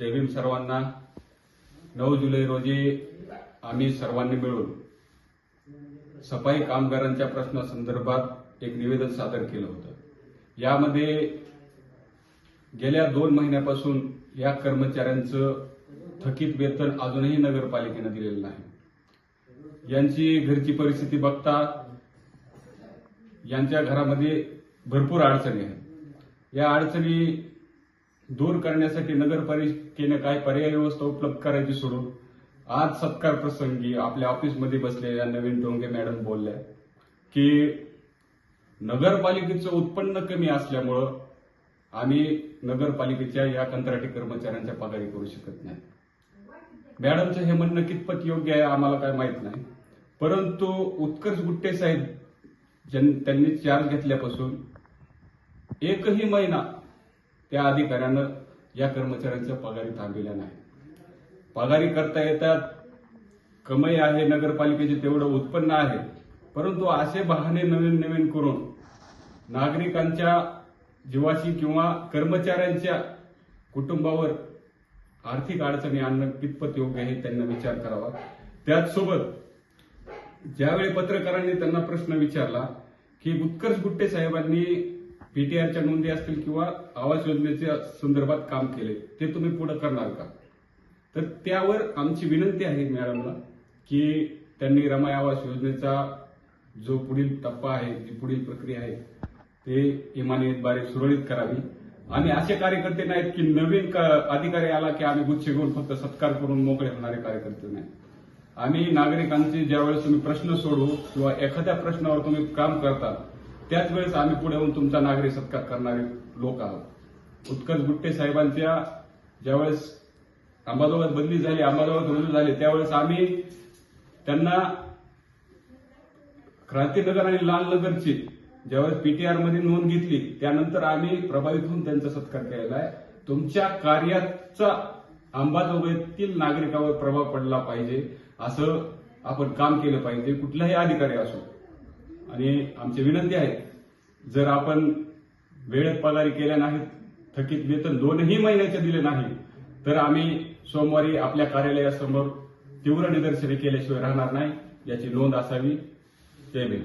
जय भीम सर्वांना. नऊ जुलै रोजी आम्ही सर्वांनी मिळून सफाई कामगारांच्या प्रश्नासंदर्भात एक निवेदन सादर केलं होतं. यामध्ये गेल्या दोन महिन्यापासून या कर्मचाऱ्यांचं थकीत वेतन अजूनही नगरपालिकेनं दिलेलं नाही. यांची घरची परिस्थिती बघता यांच्या घरामध्ये भरपूर अडचणी आहेत. या अडचणी दूर करण्यासाठी नगरपालिकेने काय पर्याय व्यवस्था उपलब्ध करायची सोडून आज सत्कार प्रसंगी आपल्या ऑफिसमध्ये बसलेल्या नवीन डोंगे मॅडम बोलल्या की नगरपालिकेचं उत्पन्न कमी असल्यामुळं आम्ही नगरपालिकेच्या या कंत्राटी कर्मचाऱ्यांच्या पगारी करू शकत नाही. मॅडमचं हे म्हणणं कितपत योग्य आहे आम्हाला काय माहीत नाही. परंतु उत्कर्ष गुट्टे साहेब ज्यां- त्यांनी चार्ज घेतल्यापासून एकही महिना त्या अधिकाऱ्यानं या कर्मचाऱ्यांच्या पगारी थांबविल्या नाही पगारी करता येतात कमाई आहे नगरपालिकेचे तेवढं उत्पन्न आहे. परंतु असे बहाणे नवीन नवीन करून नागरिकांच्या जीवाशी किंवा कर्मचाऱ्यांच्या कुटुंबावर आर्थिक अडचणी आणणं कितपत योग्य आहे त्यांना विचार करावा. त्याचसोबत ज्यावेळी पत्रकारांनी त्यांना प्रश्न विचारला की उत्कर्ष गुट्टे साहेबांनी पीटीआरच्या नोंदी असतील किंवा आवास योजनेच्या संदर्भात काम केले ते तुम्ही पुढे करणार का? तर त्यावर आमची विनंती आहे मॅडमला की त्यांनी रमाई आवास योजनेचा जो पुढील टप्पा आहे जी पुढील प्रक्रिया आहे ते इमानीद्वारे सुरळीत करावी. आम्ही असे कार्यकर्ते नाहीत की नवीन क- अधिकारी आला की आम्ही गुच्छ घेऊन फक्त सत्कार करून मोकळे होणारे कार्यकर्ते नाही आम्ही नागरिकांचे ज्यावेळेस तुम्ही प्रश्न सोडवू किंवा एखाद्या प्रश्नावर तुम्ही काम करता त्याच वेळेस आम्ही पुढे येऊन तुमचा नागरिक सत्कार करणारे लोक आहोत. उत्कर्ष गुट्टे साहेबांच्या ज्यावेळेस अंबाजोगात बदली झाली अंबाजोगात रुजू झाले त्यावेळेस आम्ही त्यांना क्रांतीनगर आणि लालनगरची ज्यावेळेस पीटीआरमध्ये नोंद घेतली त्यानंतर आम्ही प्रभावित होऊन त्यांचा सत्कार केलेला आहे. तुमच्या कार्याचा अंबाजोगाईतील नागरिकावर प्रभाव पडला पाहिजे असं आपण काम केलं पाहिजे कुठलाही अधिकारी असो. आणि आमची विनंती आहे जर आपण वेळेत पगारी केल्या नाहीत थकीत वेतन दोनही महिन्याचे दिले नाही तर आम्ही सोमवारी आपल्या कार्यालयासमोर तीव्र निदर्शने केल्याशिवाय राहणार नाही याची नोंद असावी. जय बिल